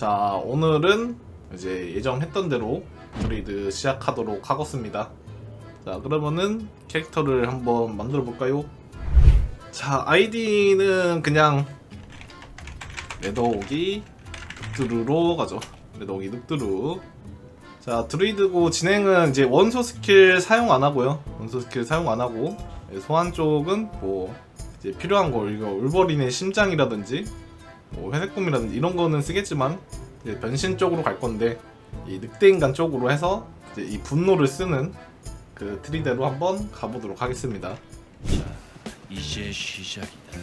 자 오늘은 이제 예정했던 대로 브레이드 시작하도록 하겠습니다. 자 그러면은 캐릭터를 한번 만들어 볼까요? 자 아이디는 그냥 레더오기 늑두루로 가죠. 레더오기 늑두루. 자 드루이드고 진행은 이제 원소 스킬 사용 안 하고요. 원소 스킬 사용 안 하고 예, 소환 쪽은 뭐 이제 필요한 거 이거 울버린의 심장이라든지 뭐 회색곰이라든지 이런 거는 쓰겠지만 이제 변신 쪽으로 갈 건데 이 늑대 인간 쪽으로 해서 이제 이 분노를 쓰는 그 트리대로 한번 가보도록 하겠습니다. 이제 시작이다.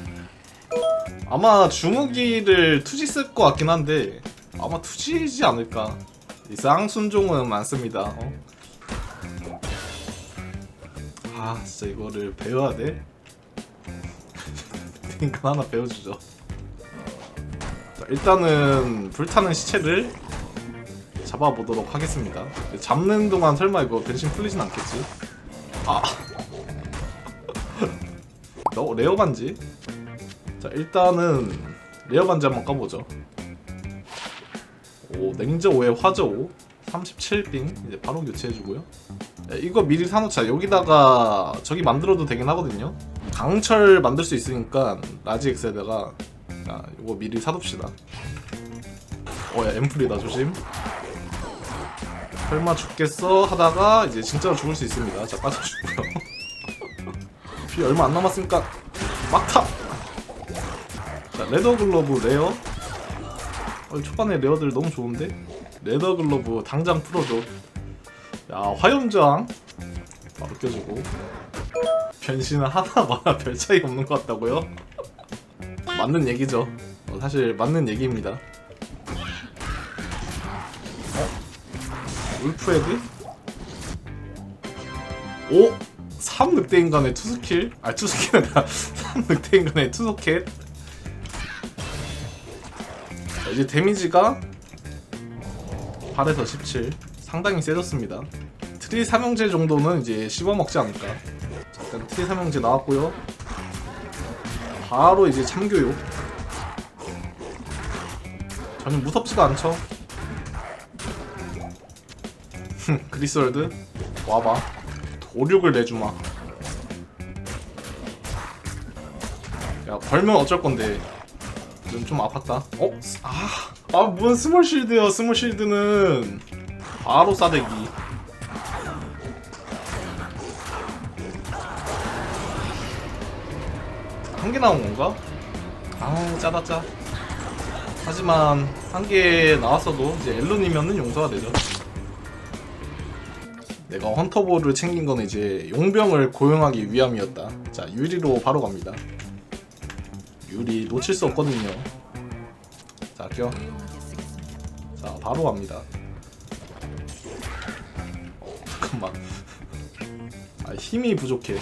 아마 주무기를 투지 쓸 것 같긴 한데 아마 투지지 않을까. 이 쌍순종은 많습니다. 어? 아 진짜 이거를 배워야 돼. 인간 하나 배워주죠. 자, 일단은 불타는 시체를 잡아보도록 하겠습니다. 잡는 동안 설마 이거 변신 풀리진 않겠지? 아. 너 레어 반지? 자 일단은 레어 반지 한번 까보죠. 오 냉저 5에 화저 5 37빙 이제 바로 교체해주고요. 네, 이거 미리 사놓자. 여기다가 저기 만들어도 되긴 하거든요. 강철 만들 수 있으니까 라지 엑스에다가 자 이거 미리 사둡시다. 어야 앰플이다 조심. 설마 죽겠어 하다가 이제 진짜로 죽을 수 있습니다. 자 빠져주고요. 피 얼마 안 남았으니까 막타. 자 레더 글러브 레어. 어, 초반에 레어들 너무 좋은데? 레더 글러브 당장 풀어줘. 야 화염저항 바로 껴주고 변신은 하나가 별 차이 없는 것 같다고요? 맞는 얘기죠. 어, 사실 맞는 얘기입니다. 어? 울프헤드? 오! 3 늑대인간의 투스킬? 아 투스킬은 아니라 3 늑대인간의 투소켓 자, 이제 데미지가 8에서 17 상당히 세졌습니다 트리 삼형제 정도는 이제 씹어먹지 않을까 자, 일단 트리 삼형제 나왔고요 바로 이제 참교육. 전혀 무섭지가 않죠? 그리스월드? 와봐. 도륙을 내주마. 야 걸면 어쩔 건데. 좀, 좀 아팠다. 어? 아, 아뭔 스몰 쉴드야 스몰 쉴드는. 바로 싸대기 한 개 나온 건가? 아 짜다 짜 하지만 한 개 나왔어도 이제 엘룬이면은 용서가 되죠 내가 헌터볼을 챙긴 건 이제 용병을 고용하기 위함이었다. 자, 유리로 바로 갑니다. 유리 놓칠 수 없거든요. 자, 껴. 자, 바로 갑니다. 어, 잠깐만. 아, 힘이 부족해.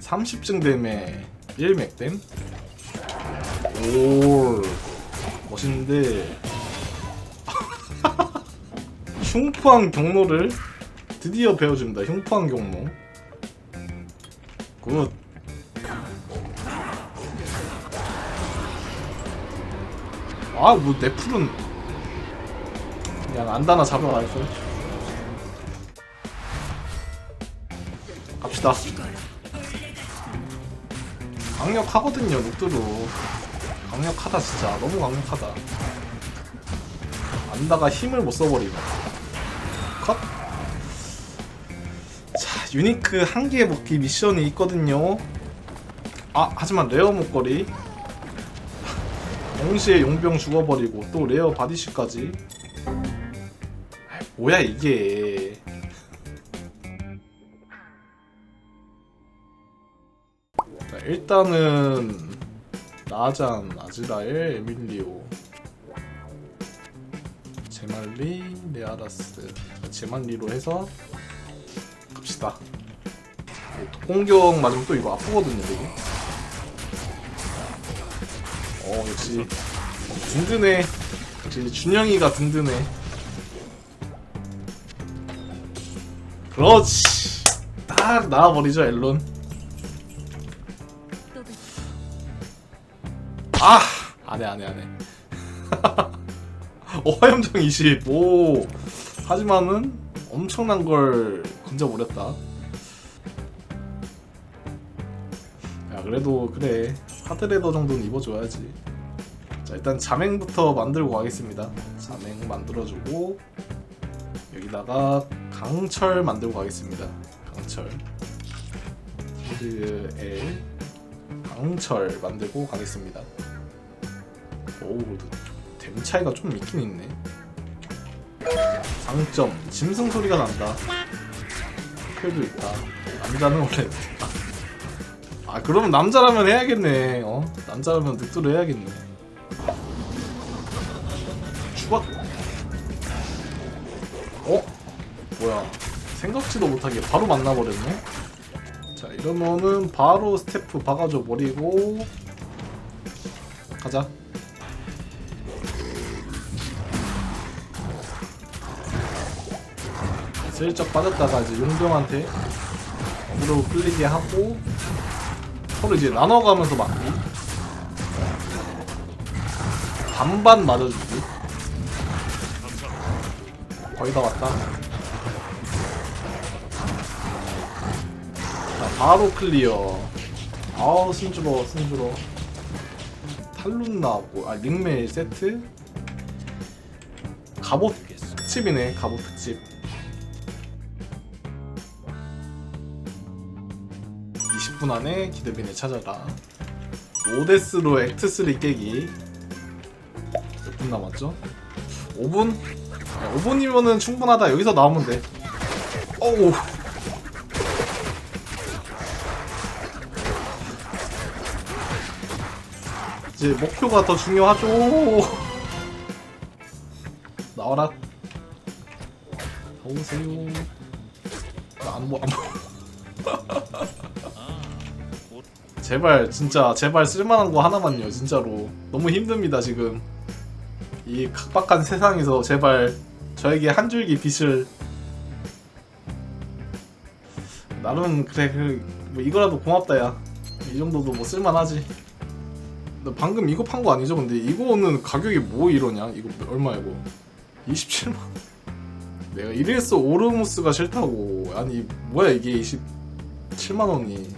30증 댐에 1맥댐? 오, 멋있는데. 흉포한 경로를 드디어 배워줍니다. 흉포한 경로. 굿. 아, 뭐, 내 풀은. 그냥 안다나 이거. 갑시다. 강력하거든요, 룩두루. 강력하다, 진짜. 너무 강력하다. 안다가 힘을 못 써버리네. 컷. 자, 유니크 한 개 먹기 미션이 있거든요. 아, 하지만 레어 목걸이. 동시에 용병 죽어버리고 또 레어 바디쉬까지. 아이, 뭐야 이게. 일단은 나잔, 아즈라엘, 에밀리오, 제말리, 레아라스. 자, 제말리로 해서 갑시다. 공격 맞으면 또 이거 아프거든요, 되게. 어, 역시 어, 든든해. 역시 준영이가 든든해. 그렇지. 딱 나와버리죠, 앨런. 안해, 안해, 안해. 어, 화염정 20. 오. 하지만은 엄청난 걸 건져버렸다. 야, 그래도 그래. 하드레더 정도는 입어줘야지. 자, 일단 자맹부터 만들고 가겠습니다. 자맹 만들어주고 여기다가 강철 만들고 가겠습니다. 강철. 그 L 강철 만들고 가겠습니다. 오우 댐 차이가 좀 있긴 있네. 장점 짐승 소리가 난다. 스킬도 있다. 남자는 원래 아 그러면 남자라면 해야겠네. 어 남자라면 늑두를 해야겠네. 추가 어 뭐야 생각지도 못하게 바로 만나버렸네. 자 이러면은 바로 스태프 박아줘 버리고 가자. 슬쩍 빠졌다가 이제 용병한테 어그로 끌리게 하고 서로 이제 나눠가면서 맞기 반반 맞아주기 거의 다 왔다. 자 바로 클리어. 아우 순주러 순주러 탈룬 나왔고 아 링메일 세트. 갑옷 특집이네 갑옷 특집 20분 안에 기대빈을 찾아라. 오데스로 액트3 깨기. 몇 분 남았죠? 5분? 5분이면은 충분하다. 여기서 나오면 돼. 어우. 이제 목표가 더 중요하죠. 나와라. 나오세요 제발 진짜 제발 쓸만한 거 하나만요 진짜로. 너무 힘듭니다 지금. 이 각박한 세상에서 제발 저에게 한 줄기 빛을. 나름 그래 그, 뭐 이거라도 고맙다 야이 정도도 뭐 쓸만하지. 너 방금 이거 판 거 아니죠 근데? 이거는 가격이 뭐 이러냐? 이거 얼마 이거? 27만 내가 이래서 오르무스가 싫다고. 아니 뭐야 이게 27만 원이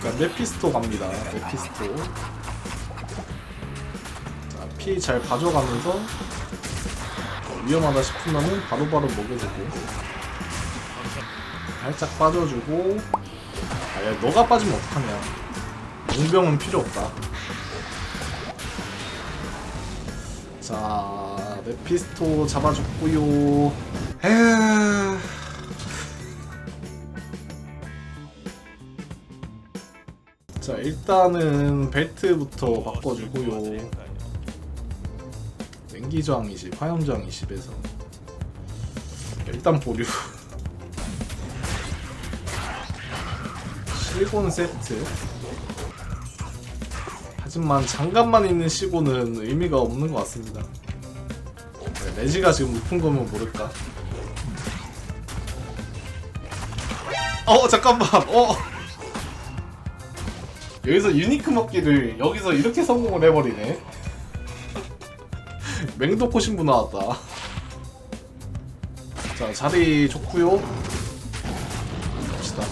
그러니까 메피스토 갑니다. 메피스토. 자, 피 잘 봐줘가면서 어, 위험하다 싶으면은 바로바로 먹여주고. 살짝 빠져주고. 아야 너가 빠지면 어떡하냐. 용병은 필요 없다. 자 메피스토 잡아줬고요. 에휴 일단은 벨트부터 바꿔주고요. 냉기저항 20, 화염저항 20에서. 일단 보류. 실곤 세트. 하지만 장갑만 있는 시고는 의미가 없는 것 같습니다. 네, 레지가 지금 높은 거면 모를까? 어 잠깐만. 어 여기서 유니크 먹기를 여기서 이렇게 성공을 해버리네. 맹독호 신부 나왔다. 자 자리 좋구요. 갑시다.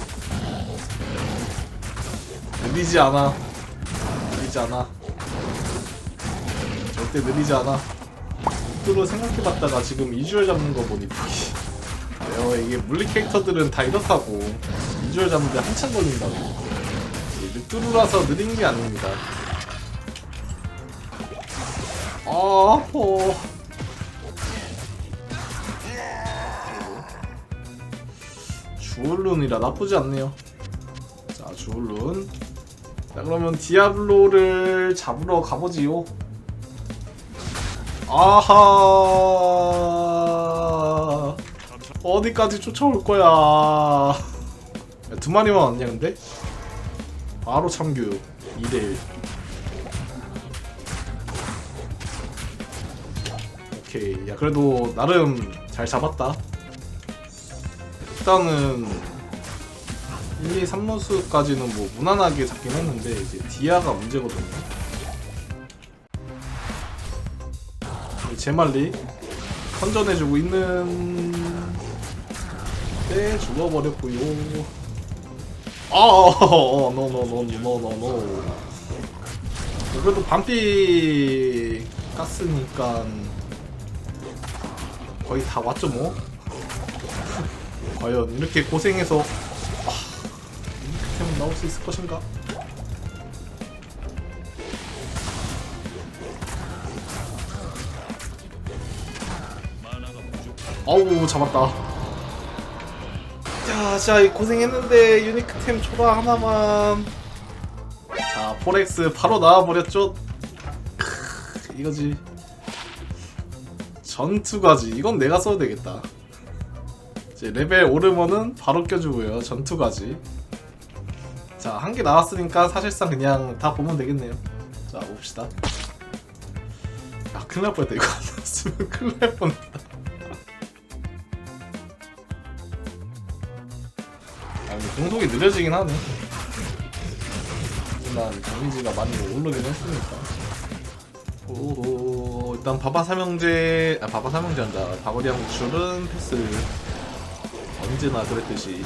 느리지 않아. 느리지 않아. 절대 느리지 않아. 로 생각해봤다가 지금 이주얼 잡는 거 보니 어, 이게 물리 캐릭터들은 다 이렇다고 이주얼 잡는데 한참 걸린다고. 뚜루라서 느린 게 아닙니다. 아, 어. 주얼룬이라 나쁘지 않네요. 자, 주얼룬. 자, 그러면 디아블로를 잡으러 가보지요. 아하. 어디까지 쫓아올 거야. 야, 두 마리만 왔냐, 근데? 바로 참교육. 2대1 오케이. 야 그래도 나름 잘 잡았다. 일단은 1, 2, 3루수까지는 뭐 무난하게 잡긴 했는데 이제 디아가 문제거든요. 제말리 선전해주고 있는 때 죽어버렸고요. 어, no, no, no, no, no, no. 그래도 밤비 깠으니까 거의 다 왔죠 뭐. 과연 이렇게 고생해서 아, 이렇게 나올 수 있을 것인가? 어우 잡았다. 자, 자, 이 고생했는데 유니크템 초라 하나만. 자, 포렉스 바로 나와버렸죠. 크, 이거지. 전투가지. 이건 내가 써도 되겠다. 이제 레벨 오르면은 바로 껴주고요. 전투가지. 자, 한 개 나왔으니까 사실상 그냥 다 보면 되겠네요. 자, 봅시다. 아, 큰일 날 뻔했다. 이거 안 나왔으면 큰일 날 뻔했다. 공속이 느려지긴 하네. 하지만 데미지가 많이 오르긴 했으니까. 오 일단 바바 삼형제 아 바바 삼형제 한다. 바거리랑 구출은 패스 언제나 그랬듯이.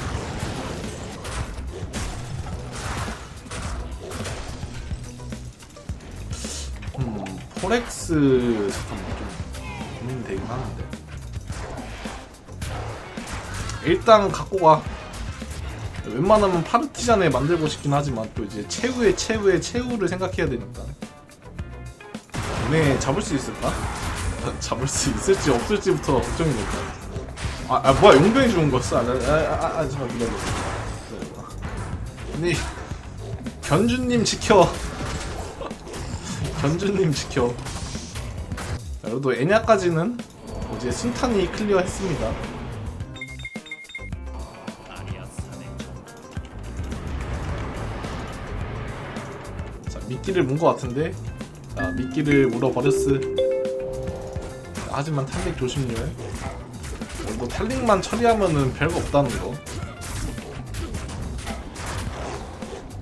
음 포렉스 잠깐만 좀 고민이 되긴 하는데. 일단 갖고 가 웬만하면 파르티잔에 만들고 싶긴 하지만 또 이제 최후의 최후의 최후를 생각해야 되니까. 얘네 잡을 수 있을까? 잡을 수 있을지 없을지부터 걱정이니까 아, 아 뭐야 용병이 죽은 거였어? 아, 아, 아, 아, 아 잠깐 기다려. 아니 견주님 지켜. 견주님 지켜. 자, 그래도 애냐까지는 이제 순탄히 클리어했습니다 미끼를 문 것 같은데. 자, 미끼를 물어버렸어. 자, 하지만 탈릭 조심요. 뭐 탈릭만 처리하면은 별거 없다는 거.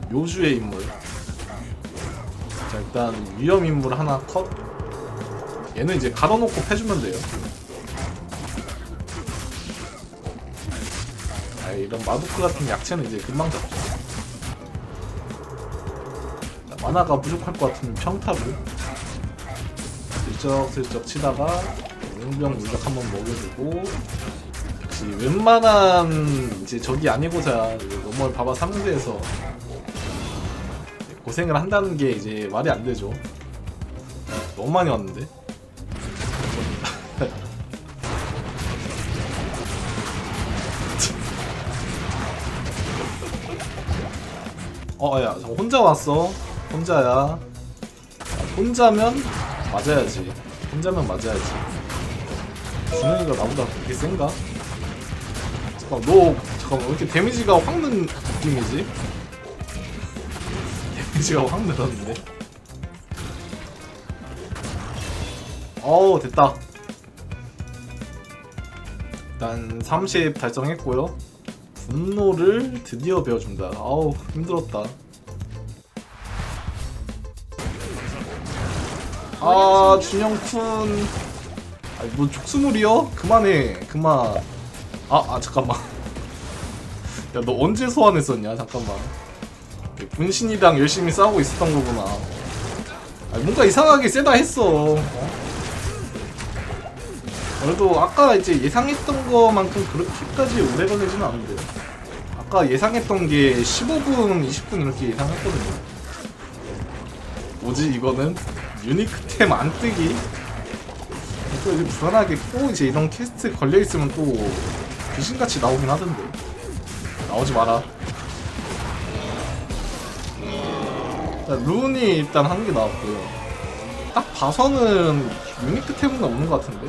묘주의 인물. 자, 일단 위험 인물 하나 컷. 얘는 이제 가둬놓고 패주면 돼요. 아, 이런 마두크 같은 약체는 이제 금방 잡죠. 만화가 부족할 것 같으면 평타를 슬쩍슬쩍 치다가 용병 물약 한번 먹여주고 역시 웬만한 이제 적이 아니고서야 너멀 바바 3대에서 고생을 한다는 게 이제 말이 안 되죠 너무 많이 왔는데 어, 야, 저 혼자 왔어. 혼자야. 아, 혼자면 맞아야지. 혼자면 맞아야지. 준영이가 나보다 그렇게 센가? 잠깐, 너, 잠깐만, 왜 이렇게 데미지가 확 는 느낌이지? 데미지가 확 늘었는데? 어우, 됐다. 일단 30 달성했고요. 분노를 드디어 배워준다. 아우 힘들었다. 아 준영쿤, 아니 뭐 족수물이요? 그만해, 그만. 아, 아 잠깐만. 야 너 언제 소환했었냐? 잠깐만. 분신이랑 열심히 싸우고 있었던 거구나. 아니, 뭔가 이상하게 세다 했어. 어? 그래도 아까 이제 예상했던 거만큼 그렇게까지 오래 걸리지는 않은데요. 아까 예상했던 게 15분, 20분 이렇게 예상했거든요. 뭐지 이거는 유니크템 안 뜨기? 또 이제 불안하게 또 이제 이런 퀘스트 걸려 있으면 또 귀신같이 나오긴 하던데. 나오지 마라. 자, 룬이 일단 한 개 나왔고요. 딱 봐서는 유니크템은 없는 것 같은데.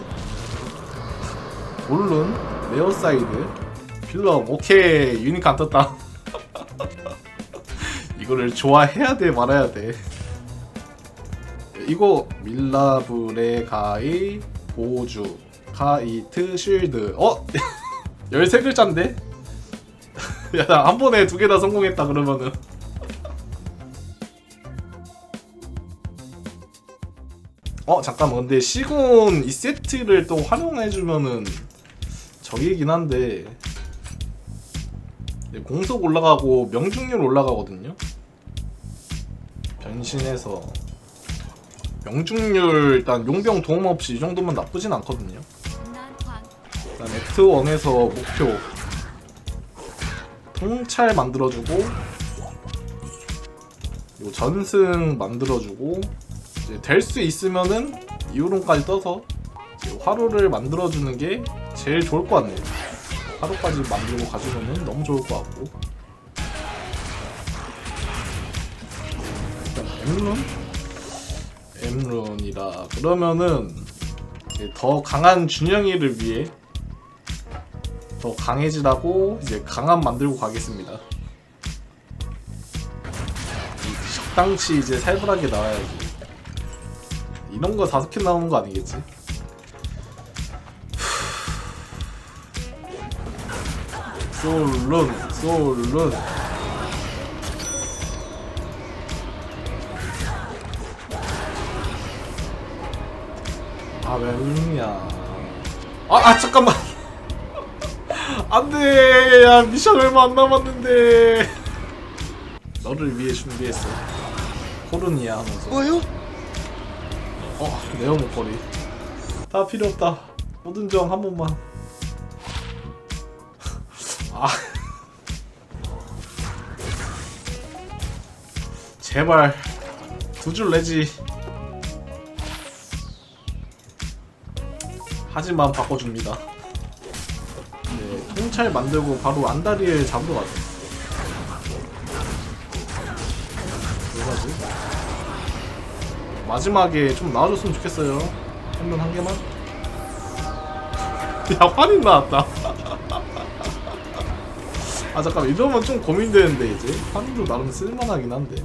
물론 레어사이드 필럼 오케이 유니크 안 떴다 이거를 좋아해야 돼 말아야 돼 이거 밀라브레 가이 보주 카이트 쉴드. 어? 13글자인데? 야한 번에 두 개 다 성공했다 그러면은. 어 잠깐만. 근데 시곤 이 세트를 또 활용해주면은 적이긴 한데. 네, 공속 올라가고 명중률 올라가거든요. 변신해서 명중률 일단 용병 도움 없이 이 정도면 나쁘진 않거든요. 일단 액트 1에서 목표 통찰 만들어주고 그리고 전승 만들어주고 이제 될 수 있으면은 이후론까지 떠서 화로를 만들어주는 게 제일 좋을 것 같네요. 화로까지 만들고 가주면은 너무 좋을 것 같고 일단 M룬? M룬이라 그러면은 더 강한 준영이를 위해 더 강해지라고 이제 강함 만들고 가겠습니다. 이 적당치 이제 살벌하게 나와야지. 이런 거 다섯 캔 나오는 거 아니겠지? 솔룬, 솔룬. 왜 울냐. 아, 아, 잠깐만. 안돼. 야 미션 얼마 안 남았는데. 너를 위해 준비했어. 코르니아 하면서. 뭐요? 어 네오 목걸이. 다 필요 없다. 모든 정 한 번만. 아. 제발. 두 줄 내지 하지만 바꿔줍니다 네, 통찰 만들고 바로 안다리를 잡으러 가죠. 뭐가지? 마지막에 좀 나와줬으면 좋겠어요. 한번한 개만. 야 환인 나왔다. 아 잠깐 만 이러면 좀 고민되는데 이제 환인도 나름 쓸만하긴 한데.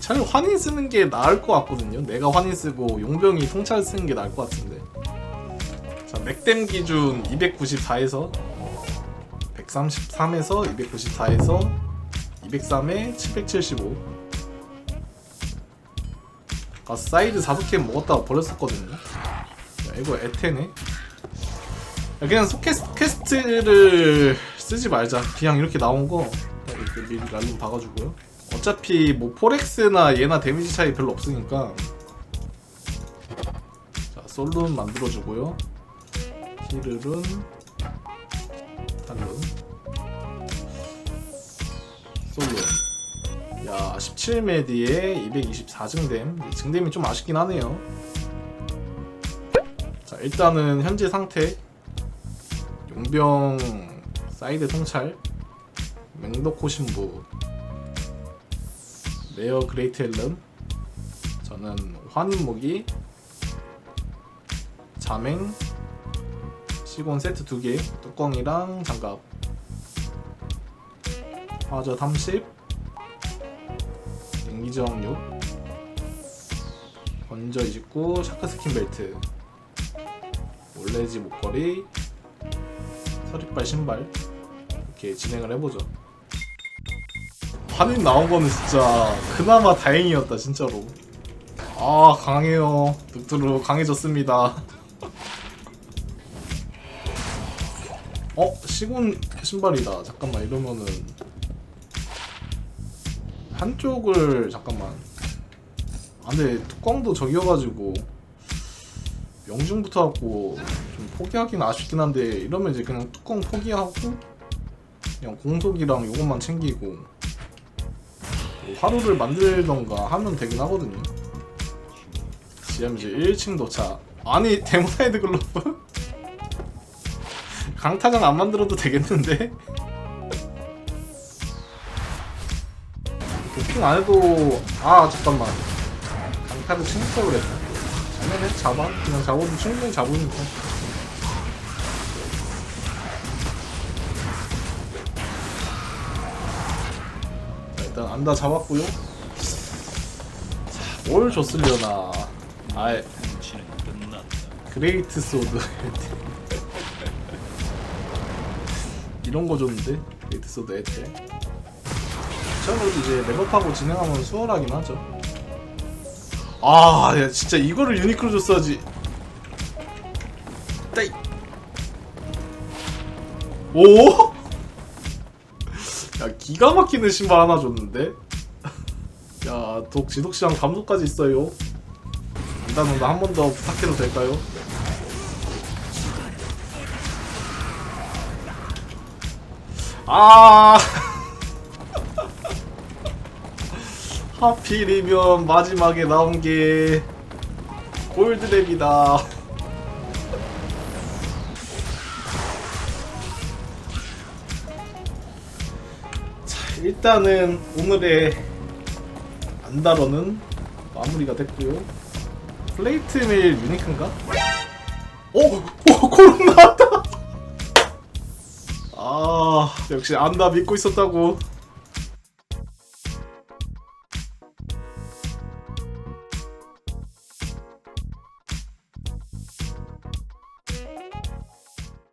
차라리 환인 쓰는 게 나을 것 같거든요. 내가 환인 쓰고 용병이 통찰 쓰는 게 나을 것 같은데. 자, 맥댐 기준 294에서 133에서 294에서 203에 775. 아, 사이드 5캔 먹었다가 버렸었거든요. 야, 이거 에테네. 야, 그냥 소캐스, 퀘스트를 쓰지 말자. 그냥 이렇게 나온 거 이렇게 미리 랄룸 박아주고요. 어차피 뭐 포렉스나 얘나 데미지 차이 별로 없으니까. 자, 솔룬 만들어주고요. 히르룬 탈룬. 솔로 야 17메디에 224증댐. 증댐이 좀 아쉽긴 하네요. 자 일단은 현재 상태. 용병 사이드 통찰. 맹독호 신부 레어 그레이트 앨런 저는 환인무기 자맹 시곤 세트 2개 뚜껑이랑 장갑. 화저 30 냉기저항 6 건저 29 샤크 스킨 벨트. 올레지 목걸이 서리빨 신발. 이렇게 진행을 해보죠 환인 나온 거는 진짜 그나마 다행이었다 진짜로 아 강해요 득두루 강해졌습니다 어? 시곤 신발이다. 잠깐만 이러면은 한쪽을 잠깐만. 아 근데 뚜껑도 저기여가지고 명중부터 갖고 좀 포기하긴 아쉽긴 한데 이러면 이제 그냥 뚜껑 포기하고 그냥 공속이랑 요것만 챙기고 뭐 화로를 만들던가 하면 되긴 하거든요. 이제 1층 도착. 아니 데모사이드 글로브? 강타장 안 만들어도 되겠는데? 도핑 안 해도 아 잠깐만 강타를 챙겼다고 그랬나? 아니면 잡아 그냥 잡아도 충분히 잡으니까 안다 잡았고요 자, 뭘 줬으려나 끝났다. 그레이트 소드 이런 거 줬는데 그레이트 소드 에테 처음으로 이제 랩업하고 진행하면 수월하긴 하죠 아, 야, 진짜 이거를 유니크로 줬어야지. 오? 야, 기가 막히는 신발 하나 줬는데? 야, 독, 지독시장 감독까지 있어요. 일단 오늘 한번 더 부탁해도 될까요? 아. 하필이면 마지막에 나온 게 골드랩이다. 일단은 오늘의 안다러는 마무리가 됐고요. 플레이트 메일 유니크인가? 오! 오! 코론 나왔다! 아, 역시 안다 믿고 있었다고.